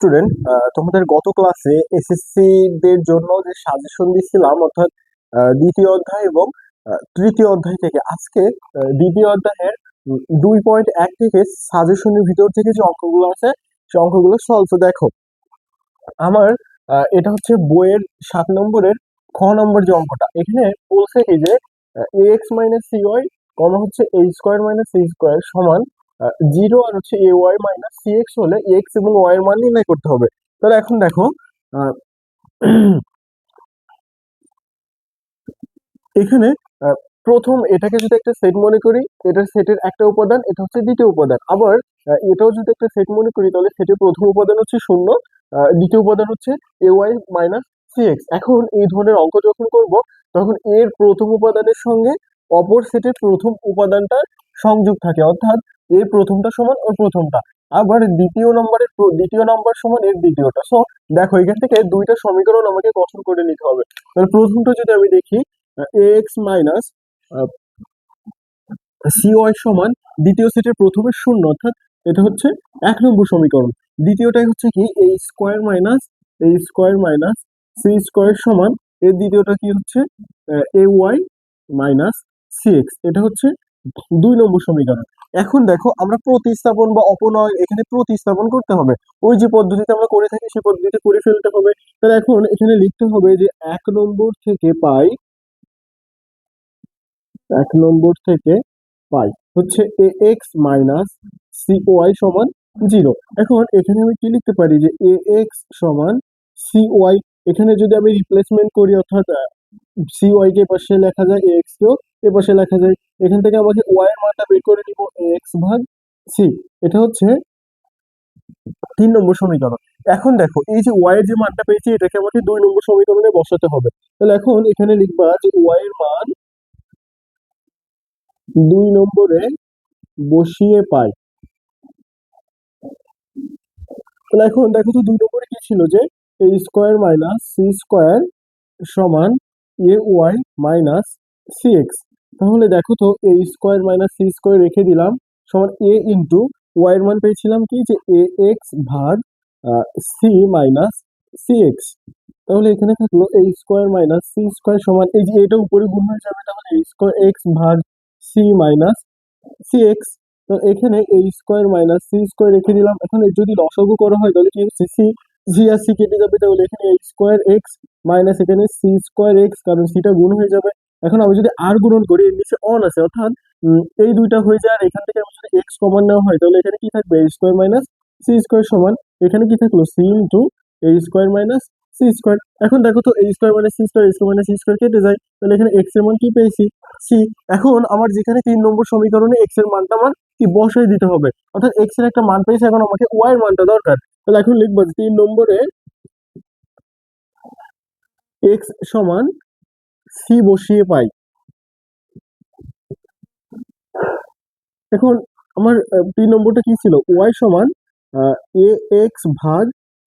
Student তোমাদের গত ক্লাসে এসএসসি দের জন্য যে সাজেশন দিছিলাম, অর্থাৎ দ্বিতীয় অধ্যায় এবং তৃতীয় অধ্যায় থেকে, আজকে দ্বিতীয় অধ্যায়ের দুই পয়েন্ট এক থেকে সাজেশনের ভিতর থেকে যে অঙ্কগুলো আছে সেই অঙ্কগুলো সলভ দেখো, আমার এটা হচ্ছে বইয়ের সাত নম্বরের খ নম্বর যে অঙ্কটা, এখানে বলছে কি যে a x minus c y comma হচ্ছে a square minus c square সমান জিরো আর হচ্ছে a y minus c x হলে এক্স এবং ওয়াই এর মান নির্ণয় করতে হবে। তাহলে এখন দেখো এখানে প্রথম এটাকে যদি একটা সেট মনে করি এটার সেটের একটা উপাদান, এটা হচ্ছে দ্বিতীয় উপাদান। আবার এটাও যদি একটা সেট মনে করি, তাহলে সেটের প্রথম উপাদান হচ্ছে শূন্য দ্বিতীয় উপাদান হচ্ছে a y minus c x এখন এই ধরনের অঙ্ক যখন করব, তখন এর প্রথম উপাদানের সঙ্গে অপর সেটের প্রথম উপাদানটা সংযোগ থাকে। অর্থাৎ এর প্রথমটা সমান ওর প্রথমটা। আবার দ্বিতীয় নম্বরের দ্বিতীয় নম্বর সমান এর দ্বিতীয়টা। সো দেখো, এখান থেকে দুইটা সমীকরণ আমাকে গঠন করে নিতে হবে। তাহলে প্রথমটা যদি আমি দেখি a x minus c y সমান দ্বিতীয় সেটের প্রথমে শূন্য, অর্থাৎ এটা হচ্ছে এক নম্বর সমীকরণ। দ্বিতীয়টাই হচ্ছে কি? এই স্কোয়ার মাইনাস এই স্কোয়ার মাইনাস সি স্কোয়ার সমান, এর দ্বিতীয়টা কি হচ্ছে? A y minus c x এটা হচ্ছে দুই নম্বর সমীকরণ। এখন দেখো আমরা প্রতিস্থাপন বা অপনয় এখানে প্রতিস্থাপন করতে হবে। ওই যে পদ্ধতিতে আমরা করে থাকি, সেই পদ্ধতিতে করে ফেলতে হবে। তাহলে এখন এখানে লিখতে হবে যে এক নম্বর থেকে পাই, এক নম্বর থেকে পাই হচ্ছে a x minus c y সমান জিরো। এখন এখানে আমি কি লিখতে পারি যে এ এক্স সমান সি ওয়াই এখানে যদি আমি রিপ্লেসমেন্ট করি, অর্থাৎ সি ওয়াই কে পাশে লেখা যায়, এ এক্স কেও এ পাশে লেখা যায় এখান থেকে আমাকে ওয়াই এর মানটা বের করে নিব এক্স ভাগ সি এটা হচ্ছে তিন নম্বর সমীকরণ। এখন দেখো, এই যে ওয়াই এর যে মানটা পেয়েছি, এটাকে আমাকে দুই নম্বর সমীকরণে বসাতে হবে। তাহলে এখন এখানে লিখবা যে ওয়াই এর মান দুই নম্বরে বসিয়ে পাই। তাহলে এখন দেখো তো দুই নম্বরে কি ছিল যে a square minus c square সমান a y minus c x তাহলে দেখো তো a square minus c square রেখে দিলাম, সমান এ ইন্টু ওয়াই এর মান পেয়েছিলাম কি? যে এ এক্স ভাগ সি মাইনাস সি এক্স তাহলে এখানে থাকল a square minus c square সমান, এই যে এটা উপরে গুণ হয়ে যাবে, তাহলে এ স্কোয়ার এক্স ভাগ সি মাইনাস সি এক্স তো এখানে এই স্কোয়ার মাইনাস সি স্কোয়ার রেখে দিলাম, এখন যদি লসাগু করা হয়, তাহলে কি হচ্ছে? সি জি আর সি কেটে যাবে, তাহলে এখানে এই স্কোয়ার এক্স মাইনাস এখানে সি স্কোয়ার এক্স কারণ সিটা গুণ হয়ে যাবে। এখন আমি যদি আর গুণন করি এর নিচে অন আছে, অর্থাৎ এই দুইটা হয়ে যায়, আর এখান থেকে আমি যদি এক্স কমন নেওয়া হয়, তাহলে এখানে কি থাকবে? A square minus c square সমান, এখানে কি থাকল? C into a square minus c square এখন দেখো তো a square minus c square square minus c square কেটে যায়, তাহলে এখানে এক্সের মান কি পেয়েছি? সি এখন আমার যেখানে তিন নম্বর সমীকরণে এক্সের মানটা আমার কি বসাই দিতে হবে? অর্থাৎ এক্সের একটা মান পেয়েছে, এখন আমাকে ওয়াই এর মানটা দরকার। তাহলে এখন লিখব তিন নম্বরে এক্স সমান সি বসিয়ে পাই। এখন আমার তিন নম্বরটা কি ছিল? ওয়াই সমান এ এক্স ভাগ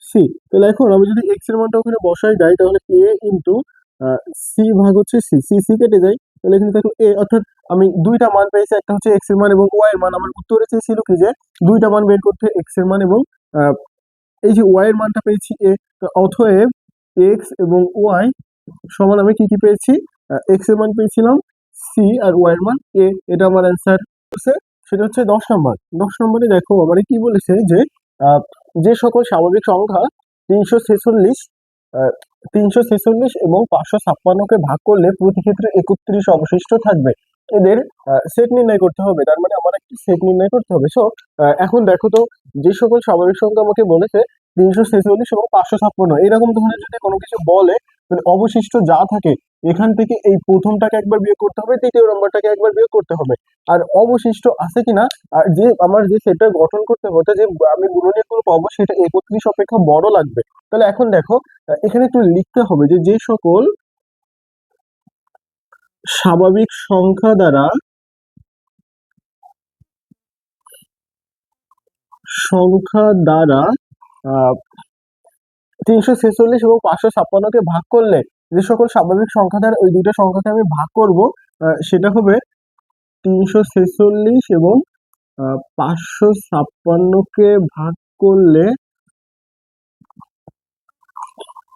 সি তাহলে এখন আমি যদি এক্সের মানটা ওখানে বসাই যাই তাহলে এ ইন্টু সি ভাগ হচ্ছে সি সি সি কেটে যায়। তাহলে এখানে থাকল এ অর্থাৎ আমি দুইটা মান পেয়েছি, একটা হচ্ছে এক্সের মান এবং ওয়াই এর মান। আমার উত্তরে চেয়েছিল কি যে, দুইটা মান বের করতে এক্সের মান এবং এই যে ওয়াই এর মানটা পেয়েছি এ অতএব এক্স এবং ওয়াই সমান আমি কি কি পেয়েছি? এক্সের মান পেয়েছিলাম সি আর ওয়াই এর মান এ এটা আমার অ্যান্সার সেটা হচ্ছে দশ নম্বর দশ নম্বরে দেখো আমার কি বলেছে যে যে সকল স্বাভাবিক সংখ্যা তিনশো ছেচল্লিশ তিনশো ছেচল্লিশ এবং পাঁচশো ছাপ্পান্নকে ভাগ করলে প্রতি ক্ষেত্রে একত্রিশ অবশিষ্ট থাকবে। এদের সেট নির্ণয় করতে হবে, তার মানে আমার একটি সেট নির্ণয় করতে হবে। সো এখন দেখো তো, যে সকল স্বাভাবিক সংখ্যা আমাকে বলেছে তিনশো ছেচল্লিশ এবং পাঁচশো ছাপ্পান্ন, এরকম ধরনের যদি কোনো কিছু বলে তাহলে অবশিষ্ট যা থাকে, এখান থেকে এই প্রথমটাকে একবার বিয়োগ করতে হবে তৃতীয় নম্বরটাকে একবার বিয়োগ করতে হবে। আর অবশিষ্ট আছে কিনা, আর যে আমার যে সেটা গঠন করতে হবে যে আমি গুণনীয় করে পাবো, সেটা একত্রিশ অপেক্ষা বড় লাগবে। তাহলে এখন দেখো, এখানে একটু লিখতে হবে যে যে সকল স্বাভাবিক সংখ্যা দ্বারা সংখ্যা দ্বারা তিনশো ছেচল্লিশ এবং পাঁচশো ছাপ্পান্নকে ভাগ করলে যে সকল স্বাভাবিক সংখ্যা দ্বারা ওই দুইটা সংখ্যাকে আমি ভাগ করব সেটা হবে তিনশো ছেচল্লিশ এবং পাঁচশো ছাপ্পান্নকে ভাগ করলে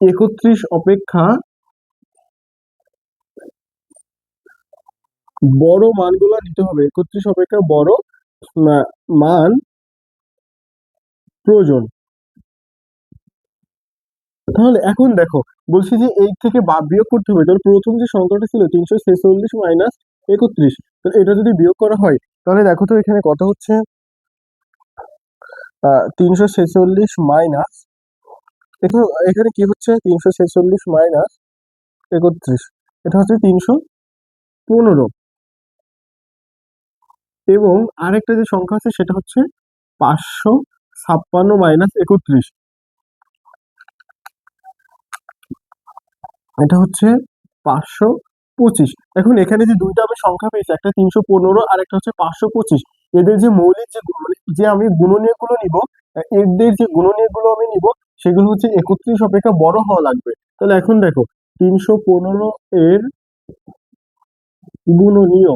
একত্রিশ অপেক্ষা বড় মানগুলো নিতে হবে। একত্রিশ অপেক্ষা বড় মান প্রয়োজন। তাহলে এখন দেখো, বলছি যে এই থেকে বা, বিয়োগ করতে হবে, তাহলে প্রথম যে সংখ্যাটা ছিল তিনশো ছেচল্লিশ মাইনাস একত্রিশ, তাহলে এটা যদি বিয়োগ করা হয়, তাহলে দেখো তো এখানে কত হচ্ছে? তিনশো ছেচল্লিশ মাইনাস এখানে কি হচ্ছে? তিনশো ছেচল্লিশ মাইনাস একত্রিশ, এটা হচ্ছে তিনশো পনেরো। এবং আরেকটা যে সংখ্যা আছে, সেটা হচ্ছে পাঁচশো ছাপ্পান্ন মাইনাস একত্রিশ। এটা হচ্ছে পাঁচশো পঁচিশ। এখন এখানে যে দুইটা আমি সংখ্যা পেয়েছি, একটা তিনশো পনেরো আর একটা হচ্ছে পাঁচশো পঁচিশ। এদের যে মৌলিক যে মানে যে আমি গুণনীয়গুলো নিব এদের যে গুণনীয়গুলো আমি নিব, সেগুলো হচ্ছে একত্রিশ অপেক্ষা বড় হওয়া লাগবে। তাহলে এখন দেখো, তিনশো পনেরো এর গুণনীয়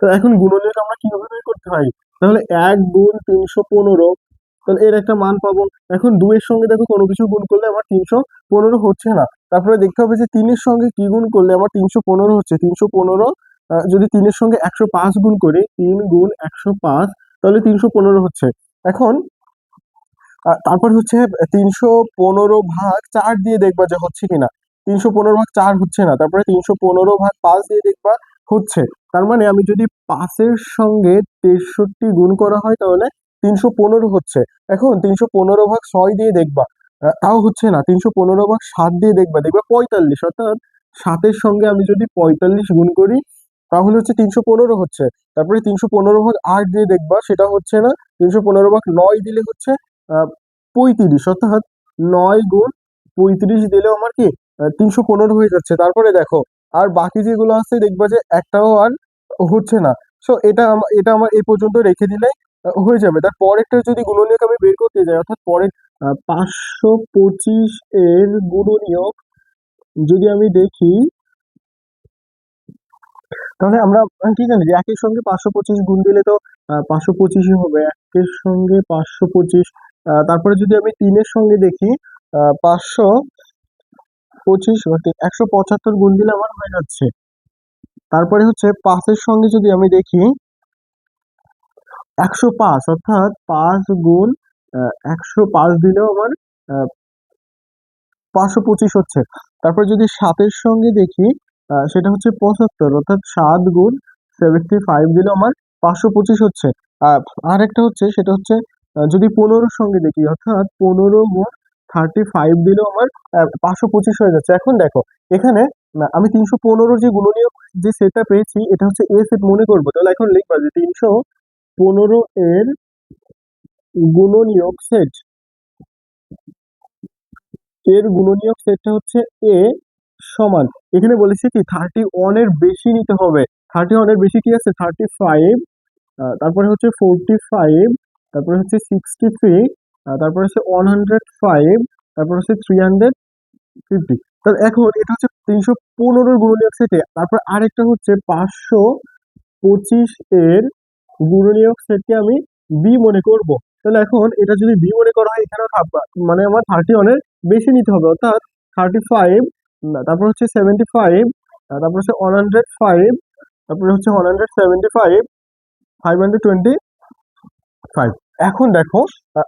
তো এখন গুণনীয়ক আমরা কীভাবে বের করতে হয় তাহলে এক গুণ তিনশো পনেরো তাহলে এর একটা মান পাবো। এখন দুইয়ের সঙ্গে দেখো কোনো কিছু গুণ করলে আমার তিনশো পনেরো হচ্ছে না। তারপরে দেখতে হবে যে তিনের সঙ্গে কি গুণ করলে আমার তিনশো পনেরো হচ্ছে। তিনশো পনেরো যদি তিনের সঙ্গে একশো পাঁচ গুণ করি, তিন গুণ একশো পাঁচ, তাহলে তিনশো পনেরো হচ্ছে। এখন তারপর হচ্ছে তিনশো পনেরো ভাগ চার দিয়ে দেখবা যে হচ্ছে কিনা। তিনশো পনেরো ভাগ চার হচ্ছে না, তারপরে তিনশো পনেরো ভাগ পাঁচ দিয়ে দেখবা হচ্ছে। তার মানে আমি যদি পাঁচের সঙ্গে তেষট্টি গুণ করা হয় তাহলে তিনশো পনেরো হচ্ছে। এখন তিনশো পনেরো ভাগ ছয় দিয়ে দেখবা তাও হচ্ছে না, তিনশো পনেরো ভাগ সাত দিয়ে দেখবা দেখবা পঁয়তাল্লিশ, অর্থাৎ সাতের সঙ্গে আমি যদি পঁয়তাল্লিশ গুণ করি, তাহলে হচ্ছে তিনশো পনেরো হচ্ছে। তারপরে তিনশো পনেরো ভাগ আট দিয়ে দেখবা, সেটা হচ্ছে না, তিনশো পনেরো ভাগ নয় দিলে হচ্ছে পঁয়ত্রিশ, অর্থাৎ নয় গুণ পঁয়ত্রিশ দিলেও আমার কি তিনশো পনেরো হয়ে যাচ্ছে। তারপরে দেখো, আর বাকি যেগুলো আছে দেখবা যে একটাও আর হচ্ছে না। সো এটা এটা আমার এই পর্যন্ত রেখে দিলে হয়ে যাবে। তার পরেরটা যদি গুণনীয়ক আমি বের করতে যাই, অর্থাৎ পরের পাঁচশো পঁচিশ এর গুণনীয়ক যদি আমি দেখি, তাহলে আমরা কি জানি যে একের সঙ্গে পাঁচশো পঁচিশ গুণ দিলে তো পাঁচশো পঁচিশই হবে। একের সঙ্গে পাঁচশো পঁচিশ তারপরে যদি আমি তিনের সঙ্গে দেখি পাঁচশো পঁচিশ একশো পঁচাত্তর গুণ দিলে আমার হয়ে যাচ্ছে। তারপরে হচ্ছে পাঁচের সঙ্গে যদি আমি দেখি একশো পাঁচ, অর্থাৎ পাঁচ গুণ একশো পাঁচ দিলেও আমার পাঁচশো পঁচিশ হচ্ছে। তারপর যদি সাতের সঙ্গে দেখি সেটা হচ্ছে পঁচাত্তর, অর্থাৎ সাত গুণ সেভেন্টি ফাইভ দিলে আমার পাঁচশো পঁচিশ হচ্ছে। আর আরেকটা হচ্ছে, সেটা হচ্ছে যদি পনেরোর সঙ্গে দেখি, অর্থাৎ পনেরো গুণ থার্টি ফাইভ দিলেও আমার পাঁচশো পঁচিশ হয়ে যাচ্ছে। এখন দেখো, এখানে আমি তিনশো পনেরোর যে গুণনীয়ক যে সেটটা পেয়েছি, এটা হচ্ছে এ সেট মনে করব। তাহলে এখন লিখবা যে তিনশো পনেরো এর গুণনীয়ক সেট এর গুণনীয়ক সেটটা হচ্ছে এ সমান। এখানে বলেছে কি থার্টি ওয়ানের বেশি নিতে হবে। থার্টি ওয়ানের বেশি কি আছে? থার্টি ফাইভ তারপরে হচ্ছে ফোরটি ফাইভ তারপরে হচ্ছে সিক্সটি থ্রি তারপরে হচ্ছে ওয়ান হান্ড্রেড ফাইভ তারপরে হচ্ছে থ্রি হান্ড্রেড ফিফটি তাহলে এখন এটা হচ্ছে তিনশো পনেরোর গুণনীয়ক সেটে তারপর আরেকটা হচ্ছে পাঁচশো পঁচিশ এর গুণনীয়ক সেটকে আমি বি মনে করব। তাহলে এখন এটা যদি বি মনে করা হয়, এখানেও মানে আমার থার্টি ওয়ানের বেশি নিতে হবে, অর্থাৎ থার্টি ফাইভ তারপর হচ্ছে সেভেন্টি ফাইভ তারপর হচ্ছে ওয়ান হান্ড্রেড ফাইভ তারপরে হচ্ছে one hundred seventy five five hundred twenty five এখন দেখো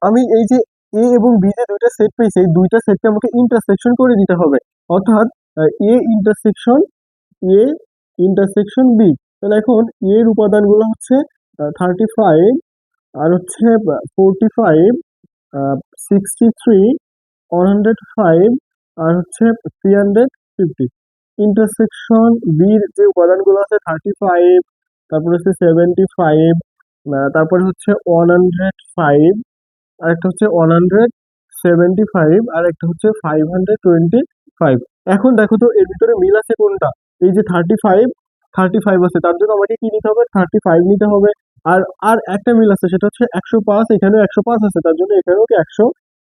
আমি এই যে এ এবং বি যে দুইটা সেট পেয়েছি, এই দুইটা সেটকে আমাকে ইন্টারসেকশন করে দিতে হবে। অর্থাৎ a intersection a intersection b তাহলে এখন এর উপাদানগুলো হচ্ছে থার্টি ফাইভ আর হচ্ছে forty five sixty three one hundred five আর হচ্ছে থ্রি হান্ড্রেড ফিফটি ইন্টারসেকশন বির যে উপাদানগুলো আছে থার্টি ফাইভ তারপরে হচ্ছে সেভেন্টি ফাইভ তারপরে হচ্ছে ওয়ান হান্ড্রেড ফাইভ আর একটা হচ্ছে ওয়ান হান্ড্রেড সেভেন্টি ফাইভ আর একটা হচ্ছে ফাইভ হান্ড্রেড টোয়েন্টি ফাইভ এখন দেখো তো, এর ভিতরে মিল আছে কোনটা? এই যে থার্টি ফাইভ থার্টি ফাইভ আছে, তার জন্য আমাকে কি নিতে হবে? থার্টি ফাইভ নিতে হবে। আর আর একটা মিল আছে, সেটা হচ্ছে একশো পাঁচ, এখানেও একশো পাঁচ আছে, তার জন্য এখানেও কি একশো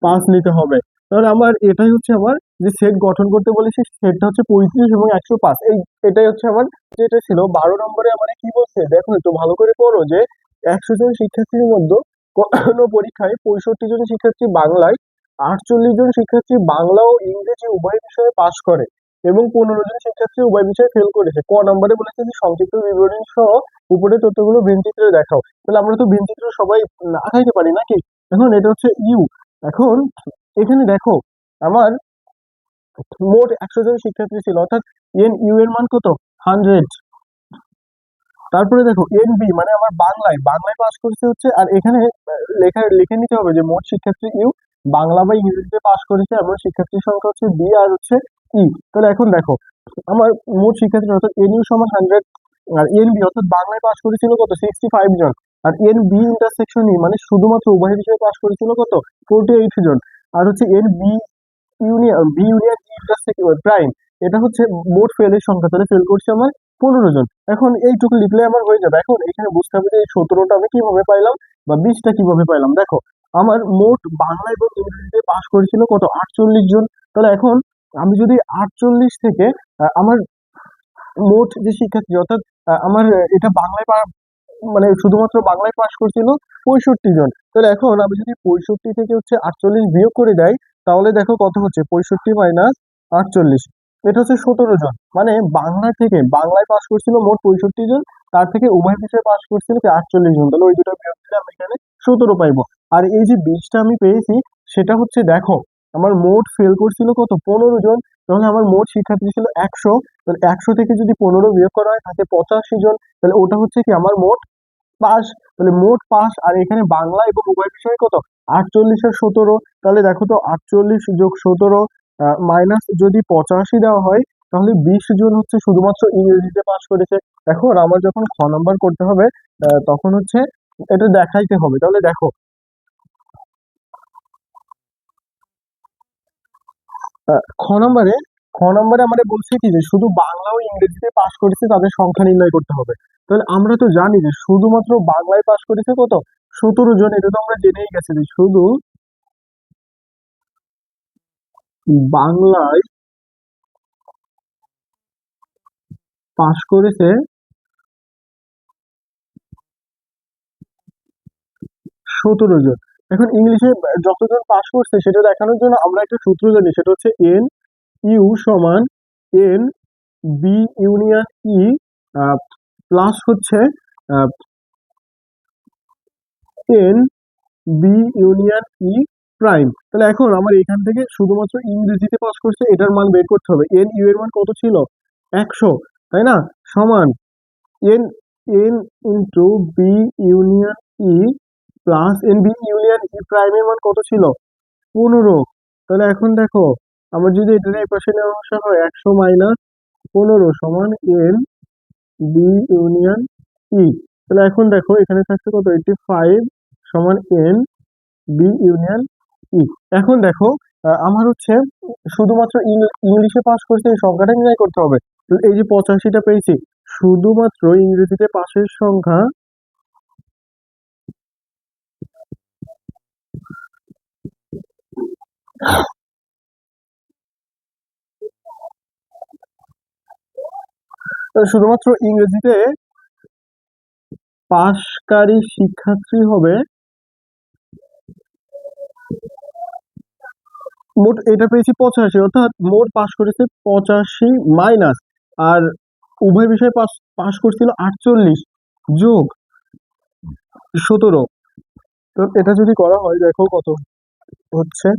পাঁচ নিতে হবে। তাহলে আমার এটাই হচ্ছে আমার যে সেট গঠন করতে বলে বলেছি সেটটা হচ্ছে পঁয়ত্রিশ এবং একশো পাঁচ। এই, এটাই হচ্ছে আমার যেটা ছিল। বারো নম্বরে আমার কি বলছে দেখো একটু ভালো করে পড়ো যে একশো জন শিক্ষার্থীর মধ্যে কোনো পরীক্ষায় পঁয়ষট্টি জন শিক্ষার্থী বাংলায়, আটচল্লিশ জন শিক্ষার্থী বাংলা ও ইংরেজি উভয় বিষয়ে পাশ করে। এবং পনেরো জন শিক্ষার্থী উভয় বিষয়ে ফেল করেছে। ক নম্বরে বলেছে যে সংক্ষিপ্ত বিবরণী সহ উপরে তথ্যগুলো ভিনচিত্রে দেখাও। তাহলে আমরা তো ভিনচিত্র সবাই আঁকাইতে পারি নাকি? এখন এটা হচ্ছে ইউ। এখন এখানে দেখো, আমার মোট একশো জন শিক্ষার্থী ছিল, অর্থাৎ এন ইউ এর মান কত? হান্ড্রেড। তারপরে দেখো, এন বি মানে আমার বাংলায়। বাংলায় পাস করেছে হচ্ছে, আর এখানে লেখা, লিখে নিতে হবে যে মোট শিক্ষার্থী ইউ বাংলা বা ইংরেজিতে পাস করেছে এবং শিক্ষার্থীর সংখ্যা হচ্ছে বি, আর হচ্ছে ই, তাহলে এখন দেখো, আমার মোট শিক্ষার্থী অর্থাৎ এন ইউ সমান হান্ড্রেড আর এন বি অর্থাৎ বাংলায় পাস করেছিল কত? সিক্সটি ফাইভ জন। আর এন বি ইন্টারসেকশন ই মানে শুধুমাত্র উভয় বিষয়ে পাস করেছিল কত? ফোরটি এইট জন। আর হচ্ছে n b union b union intersection prime এটা হচ্ছে মোট ফেলের সংখ্যা, তাহলে ফেল করছে আমার পনেরো জন। এখন এইটুকু লিখলে আমার হয়ে যাবে। এখন এখানে বুঝতে হবে যে এই সতেরোটা আমি কীভাবে পাইলাম বা বিশটা কীভাবে পাইলাম। দেখো, আমার মোট বাংলা এবং ইংরেজিতে পাশ করেছিল কত? আটচল্লিশ জন। তাহলে এখন আমি যদি আটচল্লিশ থেকে আমার মোট যে শিক্ষার্থী, অর্থাৎ আমার এটা বাংলায় মানে শুধুমাত্র বাংলায় পাশ করছিল পঁয়ষট্টি জন। তাহলে এখন আমি যদি পঁয়ষট্টি থেকে হচ্ছে আটচল্লিশ বিয়োগ করে দেয়, তাহলে দেখো কত হচ্ছে? পঁয়ষট্টি মাইনাস আটচল্লিশ। এটা হচ্ছে সতেরো জন। মানে বাংলা থেকে, বাংলায় পাশ করছিল মোট পঁয়ষট্টি জন, তার থেকে উভয় বিষয়ে পাশ করছিল কি আটচল্লিশ জন। তাহলে ওই দুটো বিয়োগ দিলে আমি এখানে সতেরো পাইবো। আর এই যে বিশটা আমি পেয়েছি, সেটা হচ্ছে দেখো আমার মোট ফেল করছিল কত? পনেরো জন। তাহলে আমার মোট শিক্ষার্থী ছিল একশো। তাহলে একশো থেকে যদি পনেরো বিয়োগ করা হয় থাকে পঁচাশি জন। তাহলে ওটা হচ্ছে কি? আমার মোট পাস। তাহলে মোট পাস। আর এখানে বাংলা এবং উভয় বিষয়ে কত? আটচল্লিশ আর সতেরো। তাহলে দেখো তো, আটচল্লিশ যোগ সতেরো মাইনাস যদি পঁচাশি দেওয়া হয়, তাহলে বিশ জন হচ্ছে শুধুমাত্র ইংরেজিতে পাস করেছে। এখন আমার যখন খ নাম্বার করতে হবে তখন হচ্ছে এটা দেখাইতে হবে। তাহলে দেখো খ নম্বরে খ নম্বরে আমাদের বলছে কি যে শুধু বাংলা ও ইংরেজিতে পাশ করেছে তাদের সংখ্যা নির্ণয় করতে হবে। তাহলে আমরা তো জানি যে শুধুমাত্র বাংলায় পাশ করেছে কত? সতেরো জন, এটা তো আমরা জেনেই গেছি যে শুধু বাংলায় পাশ করেছে সতেরো জন। এখন ইংলিশে যতজন পাশ করছে সেটা দেখানোর জন্য আমরা একটা সূত্র জানি, সেটা হচ্ছে এন ইউ সমান n b union e plus হচ্ছে n b union e prime তাহলে এখন আমার এখান থেকে শুধুমাত্র ইংরেজিতে পাস করছে, এটার মান বের করতে হবে। এন ইউ এর মান কত ছিল? একশো, তাই না? সমান n n into b union e plus n b union e প্রাইমের মান কত ছিল? পনেরো। তাহলে এখন দেখো, আমার যদি এটা এই পাশে নেওয়া আসা হয়, একশো মাইনাস পনেরো সমান এন বি ইউনিয়ন ই তাহলে এখন দেখো, এখানে থাকছে কত? এইটি ফাইভ সমান এন বি ইউনিয়ন ই এখন দেখো আমার হচ্ছে শুধুমাত্র ইংলিশে পাস করছে, এই সংখ্যাটা নির্ণয় করতে হবে। এই যে পঁচাশিটা পেয়েছি, শুধুমাত্র ইংরেজিতে পাশের সংখ্যা শুধুমাত্র ইংরেজিতে পাশকারী শিক্ষার্থী হবে মোট এটা পেয়েছি পঁচাশি, অর্থাৎ মোট পাশ করেছে পঁচাশি মাইনাস। আর উভয় বিষয়ে পাশ করছিল আটচল্লিশ যোগ সতেরো। তো এটা যদি করা হয়, দেখো কত হচ্ছে।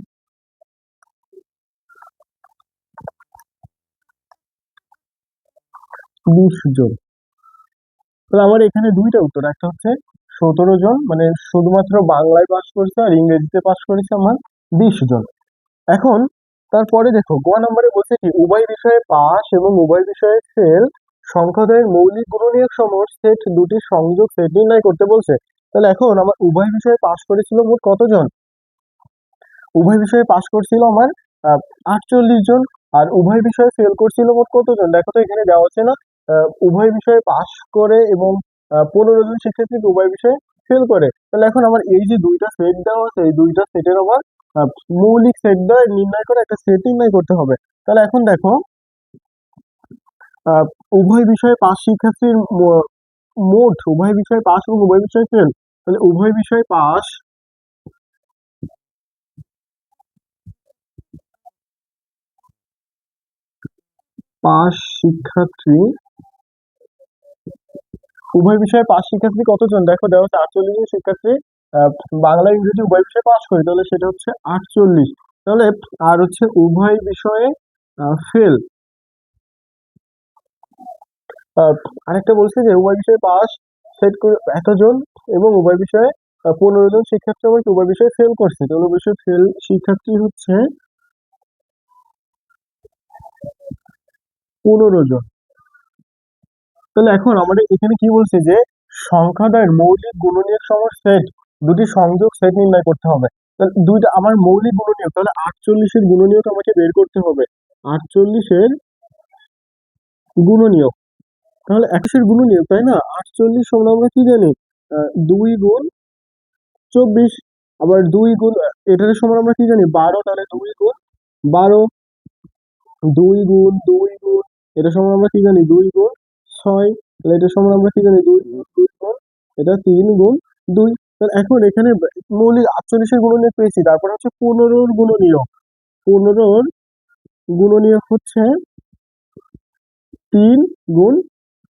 বিশ জন। তাহলে আমার এখানে দুইটা উত্তর, একটা হচ্ছে সতেরো জন মানে শুধুমাত্র বাংলায় পাস করেছে আর ইংরেজিতে পাস করেছে আমার বিশ জন। এখন তারপরে দেখো, গোয়া নম্বরে বলছে কি, উভয় বিষয়ে পাস এবং উভয় বিষয়ে ফেল সংখ্যাদ্বয়ের মৌলিক গুণনীয়ক সমূহ সেট দুটি সংযোগ সেট নির্ণয় করতে বলছে। তাহলে এখন আমার উভয় বিষয়ে পাস করেছিল মোট কতজন? উভয় বিষয়ে পাস করছিল আমার আটচল্লিশ জন, আর উভয় বিষয়ে ফেল করছিল মোট কতজন? দেখো তো এখানে দেওয়া আছে না উভয় বিষয়ে পাশ করে এবং পনেরো জন শিক্ষার্থী উভয় বিষয়ে ফেল করে। তাহলে এখন আমার এই যে দুইটা সেট দেওয়া আছে এই দুইটা সেটের আবার মৌলিক সেট দেওয়া নির্ণয় করে একটা সেট নির্ণয় করতে হবে। তাহলে এখন দেখো উভয় বিষয়ে পাঁচ শিক্ষার্থীর মোট উভয় বিষয়ে পাশ এবং উভয় বিষয়ে ফেল তাহলে উভয় বিষয়ে পাস পাঁচ শিক্ষার্থী উভয় বিষয়ে পাস শিক্ষার্থী কতজন? দেখো হচ্ছে আটচল্লিশ জন শিক্ষার্থী বাংলা ইংরেজি উভয় বিষয়ে পাস করে, তাহলে সেটা হচ্ছে আটচল্লিশ। তাহলে, আর হচ্ছে উভয় বিষয়ে ফেল আরেকটা বলছে যে উভয় বিষয়ে পাস সেট করে এতজন এবং উভয় বিষয়ে পনেরো জন শিক্ষার্থী আমাকে উভয় বিষয়ে ফেল করছে? তাহলে উভয় বিষয়ে ফেল শিক্ষার্থী হচ্ছে পনেরো জন। তাহলে এখন আমাদের এখানে কি বলছে যে সংখ্যাদ্বয়ের মৌলিক গুণনীয়ক সমান সেট দুটি সংযোগ সেট নির্ণয় করতে হবে। তাহলে দুইটা আমার মৌলিক গুণনীয়ক, তাহলে আটচল্লিশের গুণনীয়ক আমাকে বের করতে হবে। আটচল্লিশের গুণনীয়ক, তাহলে একশের গুণনীয়ক, তাই না? আটচল্লিশ সমান আমরা কি জানি? দুই গুণ চব্বিশ, আবার দুই গুণ, এটার সমান আমরা কি জানি? বারো, তাহলে দুই গুণ বারো, দুই গুণ দুই গুণ, এটার সমান আমরা কি জানি? দুই গুণ ছয়, তাহলে এটার সমান আমরা কি জানি? দুই এটা তিন গুণ দুই। এখন এখানে মৌলিক আটচল্লিশের গুণনীয়ক পেয়েছি, তারপর হচ্ছে পনেরোর গুণনীয়ক। পনেরোর গুণনীয়ক হচ্ছে তিন গুণ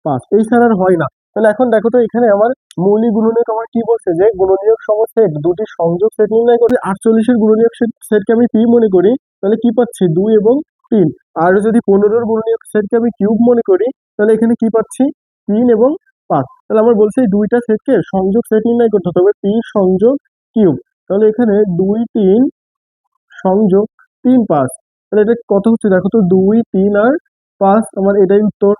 পাঁচ। এই ছাড়া আর হয় না। তাহলে এখন দেখো তো এখানে আমার মৌলিক গুণনীয়ক আমার কি বলছে? যে গুণনীয়ক সম সেট, দুটি সংযোগ সেট নির্ণয় করে আটচল্লিশের গুণনীয়ক সেটকে আমি পি মনে করি, তাহলে কি পাচ্ছি? দুই এবং তিন। আর যদি পনেরোর গুণনীয়ক সেটকে আমি কিউব মনে করি তাহলে এখানে কি পাচ্ছি? তিন এবং পাঁচ। তাহলে আমার বলছে এই দুইটা সেটকে সংযোগ সেট নির্ণয় করতে হবে। পি সংযোগ কিউব তাহলে এখানে দুই, তিন সংযোগ তিন, পাঁচ। তাহলে এটা কত হচ্ছে? দেখো তো দুই, তিন আর পাঁচ। আমার এটাই উত্তর